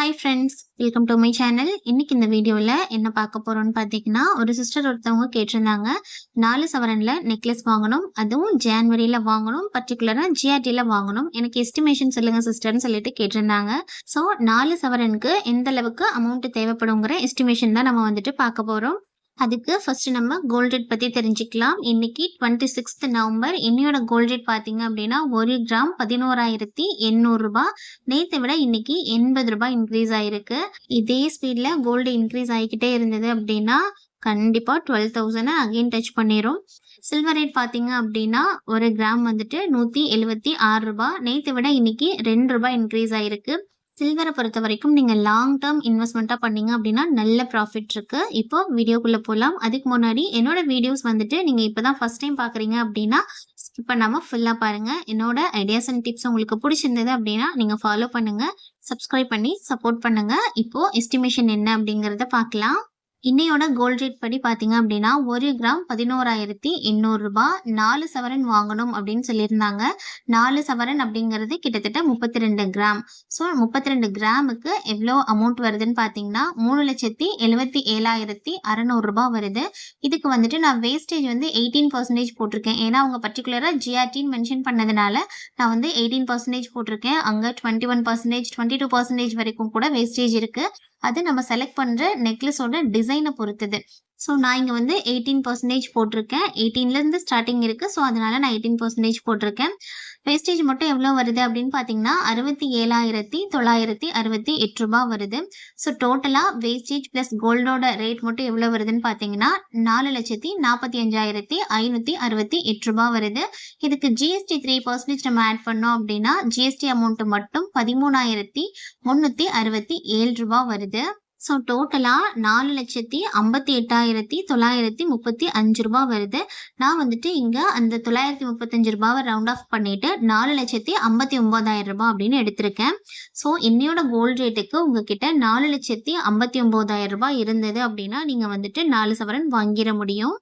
Hi friends welcome to my channel இன்னைக்கு இந்த வீடியோவில் என்ன பார்க்க போகிறோம்னு பார்த்தீங்கன்னா ஒரு சிஸ்டர் ஒருத்தவங்க கேட்டிருந்தாங்க. நாலு சவரனில் நெக்லஸ் வாங்கணும். அதுவும் ஜான்வரியில் வாங்கணும். பர்டிகுலராக ஜிஆர்டியில் வாங்கணும். எனக்கு எஸ்டிமேஷன் சொல்லுங்கள் சிஸ்டர்னு சொல்லிட்டு கேட்டிருந்தாங்க. ஸோ நாலு சவரனுக்கு எந்த அளவுக்கு அமௌண்ட் தேவைப்படுங்கிற எஸ்டிமேஷன் தான் நம்ம வந்துட்டு பார்க்க போகிறோம் அதுக்கு ஃபஸ்ட்டு நம்ம கோல்ட் ரேட் பற்றி தெரிஞ்சுக்கலாம். இன்றைக்கி டுவெண்ட்டி சிக்ஸ்த் நவம்பர். இன்னையோட கோல்ட் ரேட் பார்த்தீங்க அப்படின்னா ஒரு கிராம் பதினோராயிரத்தி எண்ணூறுரூபா நேற்றை விட இன்னைக்கு எண்பது ரூபாய் இன்க்ரீஸ் ஆகிருக்கு இதே ஸ்பீடில் கோல்டு இன்க்ரீஸ் ஆகிக்கிட்டே இருந்தது அப்படின்னா கண்டிப்பாக டுவெல் தௌசண்ட் அகெயின் டச் பண்ணிடும் சில்வர் ரேட் பார்த்தீங்க அப்படின்னா ஒரு கிராம் வந்துட்டு நூற்றி எழுபத்தி ஆறு ரூபாய் நேற்றை விட இன்னைக்கு ரெண்டு ரூபாய் இன்க்ரீஸ் ஆகிருக்கு சில்வரை பொறுத்த வரைக்கும் நீங்கள் லாங் டேர்ம் இன்வெஸ்ட்மெண்ட்டாக பண்ணீங்க அப்படின்னா நல்ல ப்ராஃபிட் இருக்குது இப்போ வீடியோக்குள்ளே போகலாம் அதுக்கு முன்னாடி என்னோட வீடியோஸ் வந்துட்டு நீங்கள் இப்போ தான் ஃபஸ்ட் டைம் பார்க்குறீங்க அப்படின்னா ஸ்கிப் பண்ணாமல் ஃபுல்லாக பாருங்கள் என்னோட ஐடியாஸ் அண்ட் டிப்ஸ் உங்களுக்கு பிடிச்சிருந்தது அப்படின்னா நீங்கள் ஃபாலோ பண்ணுங்கள் சப்ஸ்கிரைப் பண்ணி சப்போர்ட் பண்ணுங்கள் இப்போது எஸ்டிமேஷன் என்ன அப்படிங்கிறத பார்க்கலாம் இன்னையோட கோல்ட் ரேட் படி பார்த்தீங்க அப்படின்னா ஒரு கிராம் பதினோராயிரத்தி எண்ணூறு ரூபாய் நாலு சவரன் வாங்கணும் அப்படின்னு சொல்லியிருந்தாங்க. நாலு சவரன் அப்படிங்கிறது கிட்டத்தட்ட முப்பத்தி ரெண்டு கிராம் ஸோ முப்பத்தி ரெண்டு கிராமுக்கு எவ்வளோ அமௌண்ட் வருதுன்னு பார்த்தீங்கன்னா மூணு லட்சத்தி எழுபத்தி ஏழாயிரத்தி அறநூறுரூபா வருது. இதுக்கு வந்துட்டு நான் வேஸ்டேஜ் வந்து எயிட்டீன் பர்சன்டேஜ் போட்டிருக்கேன். ஏன்னா அவங்க பர்டிகுலராக ஜிஆர்டின்னு மென்ஷன் பண்ணதுனால நான் வந்து எயிட்டீன் பர்சன்டேஜ் போட்டிருக்கேன். அங்கே twenty one percentage twenty two percentage வரைக்கும் கூட வேஸ்டேஜ் இருக்குது அது நம்ம செலக்ட் பண்ணுற நெக்லஸோட டிசைனை பொறுத்தது. ஸோ நான் இங்கே வந்து எயிட்டீன் பர்சன்டேஜ் போட்டிருக்கேன். எயிட்டீன்லேருந்து ஸ்டார்டிங் இருக்குது ஸோ அதனால் நான் எயிட்டீன் பர்சன்டேஜ் போட்டிருக்கேன். வேஸ்டேஜ் மட்டும் எவ்வளோ வருது அப்படின்னு பார்த்தீங்கன்னா அறுபத்தி ஏழாயிரத்தி தொள்ளாயிரத்தி அறுபத்தி எட்டு ரூபா வருது. ஸோ டோட்டலாக வேஸ்டேஜ் ப்ளஸ் கோல்டோட ரேட் மட்டும் எவ்வளோ வருதுன்னு பார்த்தீங்கன்னா நாலு லட்சத்தி நாற்பத்தி அஞ்சாயிரத்தி ஐநூற்றி அறுபத்தி எட்டு ரூபா வருது. இதுக்கு ஜிஎஸ்டி த்ரீ பர்சன்டேஜ் நம்ம ஆட் பண்ணோம் அப்படின்னா ஜிஎஸ்டி அமௌண்ட் மட்டும் பதிமூணாயிரத்தி முந்நூற்றி அறுபத்தி ஏழு ரூபா வருது. ஸோ டோட்டலாக நாலு லட்சத்தி ஐம்பத்தி எட்டாயிரத்தி தொள்ளாயிரத்தி முப்பத்தி அஞ்சு ரூபா வருது. நான் வந்துட்டு இங்கே அந்த தொள்ளாயிரத்தி முப்பத்தஞ்சு ரூபாவை ரவுண்ட் ஆஃப் பண்ணிவிட்டு நாலு லட்சத்தி ஐம்பத்தி ஒம்பதாயிரம் ரூபாய் அப்படின்னு எடுத்திருக்கேன். ஸோ என்னையோட கோல்டு ரேட்டுக்கு உங்ககிட்ட நாலு லட்சத்தி ஐம்பத்தி ஒம்பதாயிரம் ரூபாய் இருந்தது அப்படின்னா நீங்கள் வந்துட்டு நாலு சவரன் வாங்கிட முடியும்.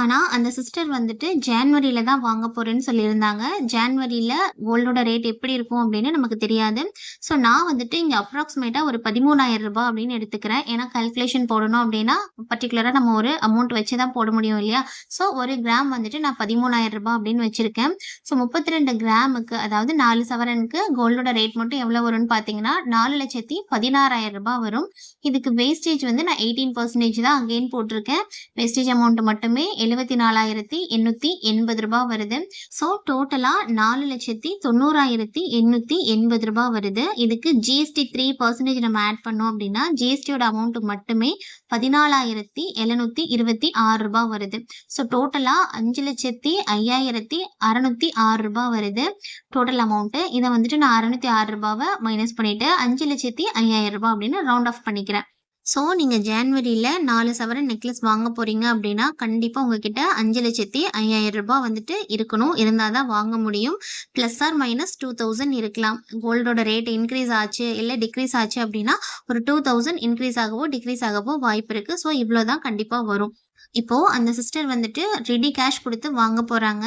ஆனால் அந்த சிஸ்டர் வந்துட்டு ஜான்வரியில் தான் வாங்க போகிறேன்னு சொல்லியிருந்தாங்க. ஜான்வரியில் கோல்டோட ரேட் எப்படி இருக்கும் அப்படின்னு நமக்கு தெரியாது. ஸோ நான் வந்துட்டு இங்கே அப்ராக்சிமேட்டாக ஒரு பதிமூணாயிரம் ரூபாய் அப்படின்னு எடுத்துக்கிறேன். ஏன்னா கல்குலேஷன் போடணும் அப்படின்னா பர்டிகுலராக நம்ம ஒரு அமௌண்ட் வச்சு தான் போட முடியும் இல்லையா? ஸோ ஒரு கிராம் வந்துட்டு நான் பதிமூணாயிரம் ரூபாய் அப்படின்னு வச்சுருக்கேன். ஸோ முப்பத்தி ரெண்டு கிராமுக்கு அதாவது நாலு சவரனுக்கு கோல்டோட ரேட் மட்டும் எவ்வளோ வரும்னு பார்த்தீங்கன்னா நாலு லட்சத்தி பதினாறாயிரம் ரூபாய் வரும். இதுக்கு வேஸ்டேஜ் வந்து நான் எயிட்டீன் பர்சன்டேஜ் தான் அகெயின் போட்டிருக்கேன். வேஸ்டேஜ் அமௌண்ட் மட்டுமே எழுபத்தி நாலாயிரத்தி எண்ணூற்றி எண்பது ரூபாய் வருது. ஸோ டோட்டலாக நாலு லட்சத்தி தொண்ணூறாயிரத்தி எண்ணூற்றி எண்பது ரூபாய் வருது. இதுக்கு ஜிஎஸ்டி த்ரீ பர்சன்டேஜ் நம்ம ஆட் பண்ணோம் அப்படின்னா ஜிஎஸ்டியோட அமௌண்ட் மட்டுமே பதினாலாயிரத்தி எழுநூற்றி இருபத்தி ஆறு ரூபாய் வருது. ஸோ டோட்டலாக அஞ்சு லட்சத்தி ஐயாயிரத்தி அறநூற்றி ஆறு ரூபாய் வருது. டோட்டல் அமௌண்ட்டு இதை வந்துட்டு நான் அறநூற்றி ஆறு ரூபாவை மைனஸ் பண்ணிவிட்டு அஞ்சு லட்சத்தி ஐயாயிரம் ரூபாய் அப்படின்னு ரவுண்ட் ஆஃப் பண்ணிக்கிறேன். ஸோ நீங்கள் ஜான்வரியில் நாலு சவரன் நெக்லஸ் வாங்க போகிறீங்க அப்படின்னா கண்டிப்பாக உங்ககிட்ட அஞ்சு லட்சத்தி ஐயாயிரம் ரூபாய் வந்துட்டு இருக்கணும். இருந்தால் தான் வாங்க முடியும். Plus or minus two thousand இருக்கலாம். கோல்டோட ரேட் இன்க்ரீஸ் ஆச்சு இல்லை டிக்ரீஸ் ஆச்சு அப்படின்னா ஒரு டூ தௌசண்ட் இன்க்ரீஸ் ஆகவோ டிக்ரீஸ் ஆகவோ வாய்ப்பு இருக்குது ஸோ இவ்வளோ தான் கண்டிப்பாக வரும். இப்போ அந்த சிஸ்டர் வந்துட்டு ரெடி கேஷ் கொடுத்து வாங்க போறாங்க.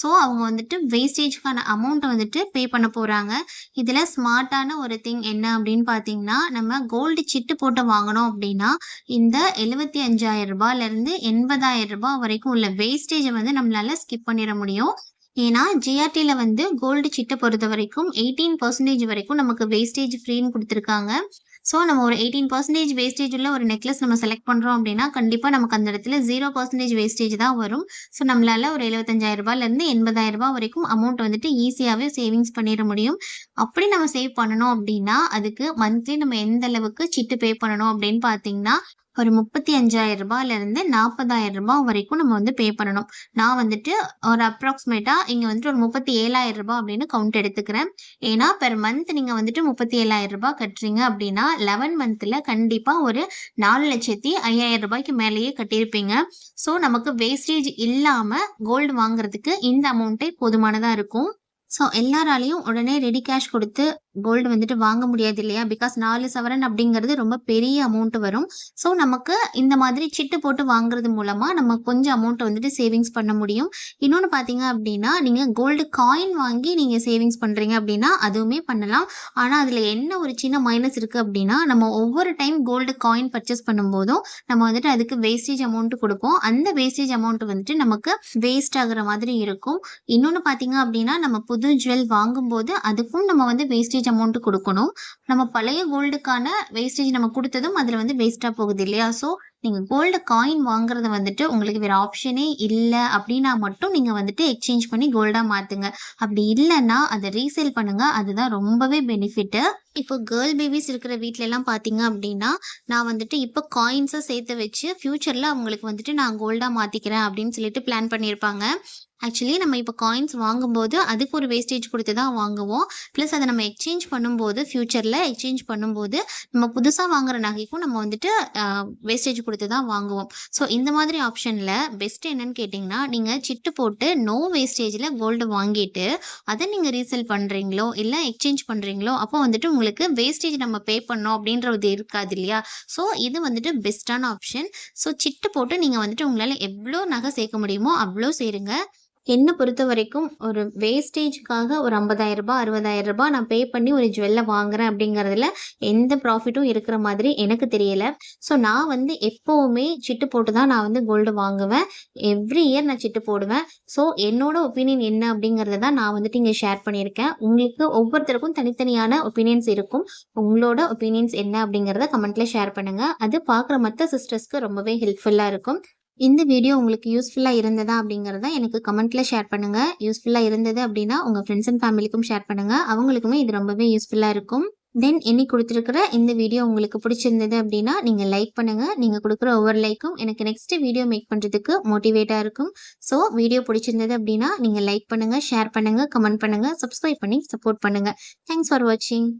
ஸோ அவங்க வந்துட்டு வேஸ்டேஜ்க்கான அமௌண்ட்டை வந்துட்டு பே பண்ண போறாங்க. இதுல ஸ்மார்ட்டான ஒரு திங் என்ன அப்படின்னு பார்த்தீங்கன்னா நம்ம கோல்டு சிட்டு போட்டு வாங்கணும் அப்படின்னா இந்த எழுபத்தி அஞ்சாயிரம் ரூபாயில இருந்து எண்பதாயிரம் ரூபாய் வரைக்கும் உள்ள வேஸ்டேஜை வந்து நம்மளால ஸ்கிப் பண்ணிட முடியும். ஏன்னா ஜிஆர்டியில் வந்து கோல்டு சிட்டை பொறுத்த வரைக்கும் எயிட்டீன் பர்சன்டேஜ் வரைக்கும் நமக்கு வேஸ்டேஜ் ஃப்ரீன்னு கொடுத்துருக்காங்க. ஸோ நம்ம ஒரு எயிட்டீன் பர்சன்டேஜ் வேஸ்டேஜ் உள்ள ஒரு நெக்லஸ் நம்ம செலக்ட் பண்ணுறோம் அப்படின்னா கண்டிப்பாக நமக்கு அந்த இடத்துல ஜீரோ பர்சன்டேஜ் வேஸ்டேஜ் தான் வரும். ஸோ நம்மளால ஒரு எழுபத்தஞ்சாயிரம் ரூபாயிலேருந்து எண்பதாயிரம் ரூபாய் வரைக்கும் அமௌண்ட் வந்துட்டு ஈஸியாகவே சேவிங்ஸ் பண்ணிட முடியும். அப்படி நம்ம சேவ் பண்ணணும் அப்படின்னா அதுக்கு மந்த்லி நம்ம எந்த அளவுக்கு சிட்டு பே பண்ணணும் அப்படின்னு பார்த்தீங்கன்னா ஒரு முப்பத்தி அஞ்சாயிரம் ரூபாயிலேருந்து நாற்பதாயிரம் ரூபாய் வரைக்கும் நம்ம வந்து பே பண்ணணும். நான் வந்துட்டு ஒரு அப்ராக்சிமேட்டாக இங்கே வந்துட்டு ஒரு முப்பத்தி ஏழாயிரம் ரூபாய் அப்படின்னு கவுண்ட் எடுத்துக்கிறேன். ஏன்னா பெர் மந்த் நீங்கள் வந்துட்டு முப்பத்தி ஏழாயிரம் ரூபாய் கட்டுறீங்க அப்படின்னா லெவன் மந்த்தில் கண்டிப்பாக ஒரு நாலு லட்சத்தி ஐயாயிரம் ரூபாய்க்கு மேலேயே கட்டியிருப்பீங்க. ஸோ நமக்கு வேஸ்டேஜ் இல்லாமல் கோல்டு வாங்குறதுக்கு இந்த அமௌண்ட்டே போதுமானதாக இருக்கும். ஸோ எல்லாராலையும் உடனே ரெடி கேஷ் கொடுத்து கோல்டு வந்துட்டு வாங்க முடியாது இல்லையா? பிகாஸ் நாலு சவரன் அப்படிங்கிறது ரொம்ப பெரிய அமௌண்ட் வரும். ஸோ, நமக்கு இந்த மாதிரி சிட்டு போட்டு வாங்குறது மூலமாக நம்ம கொஞ்சம் அமௌண்ட் வந்துட்டு சேவிங்ஸ் பண்ண முடியும். இன்னொன்று பார்த்தீங்க அப்படின்னா, நீங்கள் கோல்டு காயின் வாங்கி நீங்கள் சேவிங்ஸ் பண்ணுறீங்க அப்படின்னா, அதுவுமே பண்ணலாம். ஆனால் அதில் என்ன ஒரு சின்ன மைனஸ் இருக்குது அப்படின்னா, நம்ம ஒவ்வொரு டைம் கோல்டு காயின் பர்ச்சேஸ் பண்ணும்போதும், நம்ம வந்துட்டு அதுக்கு வேஸ்டேஜ் அமௌண்ட் கொடுப்போம் அந்த வேஸ்டேஜ் அமௌண்ட் வந்துட்டு நமக்கு வேஸ்ட் ஆகுற மாதிரி இருக்கும். இன்னொன்று பார்த்தீங்க அப்படின்னா, நம்ம புது புது ஜுவல் வாங்கும்போது அதுக்கும் நம்ம வந்து வேஸ்டேஜ் அமௌண்ட் கொடுக்கணும் நம்ம பழைய கோல்டுக்கான வேஸ்டேஜ் நம்ம கொடுத்ததும் அதில் வந்து வேஸ்ட்டாக போகுது இல்லையா? ஸோ, நீங்கள் கோல்டு காயின் வாங்குறது வந்துட்டு உங்களுக்கு வேறு ஆப்ஷனே இல்லை அப்படின்னா மட்டும் நீங்கள் வந்துட்டு எக்ஸ்சேஞ்ச் பண்ணி கோல்டாக மாற்றுங்க அப்படி இல்லைன்னா அதை ரீசேல் பண்ணுங்கள் அதுதான் ரொம்பவே பெனிஃபிட்டு. இப்போ கேர்ள் பேபிஸ் இருக்கிற வீட்டிலலாம் பார்த்தீங்க அப்படின்னா, நான் வந்துட்டு இப்போ காயின்ஸை சேர்த்து வச்சு ஃப்யூச்சரில் அவங்களுக்கு வந்துட்டு நான் கோல்டாக மாற்றிக்கிறேன் அப்படின்னு சொல்லிட்டு பிளான் பண்ணியிருப்பாங்க. ஆக்சுவலி நம்ம இப்போ காயின்ஸ் வாங்கும்போது அதுக்கு ஒரு வேஸ்டேஜ் கொடுத்து தான் வாங்குவோம். ப்ளஸ் அதை நம்ம எக்ஸ்சேஞ்ச் பண்ணும்போது ஃப்யூச்சரில் எக்ஸ்சேஞ்ச் பண்ணும்போது, நம்ம புதுசாக வாங்குற நகைக்கும் நம்ம வந்துட்டு வேஸ்டேஜ் கொடுத்து தான் வாங்குவோம். ஸோ, இந்த மாதிரி ஆப்ஷனில் பெஸ்ட் என்னன்னு கேட்டிங்கன்னா நீங்கள் சிட்டு போட்டு நோ வேஸ்டேஜில் கோல்டு வாங்கிட்டு, அதை நீங்கள் ரீசேல் பண்ணுறீங்களோ இல்லை எக்ஸ்சேஞ்ச் பண்ணுறீங்களோ அப்போ வந்துட்டு உங்களுக்கு வேஸ்டேஜ் நம்ம பே பண்ணோம் அப்படின்றது இருக்காது இல்லையா? ஸோ, இது வந்துட்டு பெஸ்ட்டான ஆப்ஷன். ஸோ, சிட்டு போட்டு நீங்கள் வந்துட்டு உங்களால் எவ்வளோ நகை சேர்க்க முடியுமோ அவ்வளோ சேருங்க. என்ன பொறுத்தவரைக்கும் ஒரு வேஸ்டேஜுக்காக ஒரு ரூ. 50,000 ரூ. 60,000 நான் பே பண்ணி ஒரு ஜுவல்ல வாங்குறேன் அப்படிங்கிறதுல எந்த ப்ராஃபிட்டும் இருக்கிற மாதிரி எனக்கு தெரியல. ஸோ, நான் வந்து எப்போவுமே சிட்டு போட்டு தான் நான் வந்து கோல்டு வாங்குவேன். எவ்ரி இயர் நான் சிட்டு போடுவேன். ஸோ, என்னோட ஒப்பீனியன் என்ன அப்படிங்கிறத தான் நான் வந்துட்டு இங்கே ஷேர் பண்ணியிருக்கேன். உங்களுக்கு ஒவ்வொருத்தருக்கும் தனித்தனியான ஒப்பீனியன்ஸ் இருக்கும். உங்களோட ஒப்பீனியன்ஸ் என்ன அப்படிங்கிறத கமெண்ட்ல ஷேர் பண்ணுங்க. அது பார்க்குற மற்ற சிஸ்டர்ஸ்க்கு ரொம்பவே ஹெல்ப்ஃபுல்லாக இருக்கும். இந்த வீடியோ உங்களுக்கு யூஸ்ஃபுல்லாக இருந்ததா அப்படிங்கிறத எனக்கு கமெண்ட்டில் ஷேர் பண்ணுங்கள் யூஸ்ஃபுல்லாக இருந்தது அப்படின்னா, உங்கள் ஃப்ரெண்ட்ஸ் அண்ட் ஃபேமிலிக்கும் ஷேர் பண்ணுங்க. அவங்களுக்குமே இது ரொம்பவே யூஸ்ஃபுல்லாக இருக்கும். தென் இன்னைக்கு கொடுத்துருக்கிற இந்த வீடியோ உங்களுக்கு பிடிச்சிருந்தது அப்படின்னா, நீங்கள் லைக் பண்ணுங்கள் நீங்கள் கொடுக்குற ஒவ்வொரு லைக்கும் எனக்கு நெக்ஸ்ட் வீடியோ மேக் பண்ணுறதுக்கு மோட்டிவேட்டாக இருக்கும். ஸோ, வீடியோ பிடிச்சிருந்தது அப்படின்னா, நீங்கள் லைக் பண்ணுங்கள் ஷேர் பண்ணுங்கள் கமெண்ட் பண்ணுங்கள் சப்ஸ்கிரைப் பண்ணி சப்போர்ட் பண்ணுங்கள் தேங்க்ஸ் ஃபார் வாட்சிங்.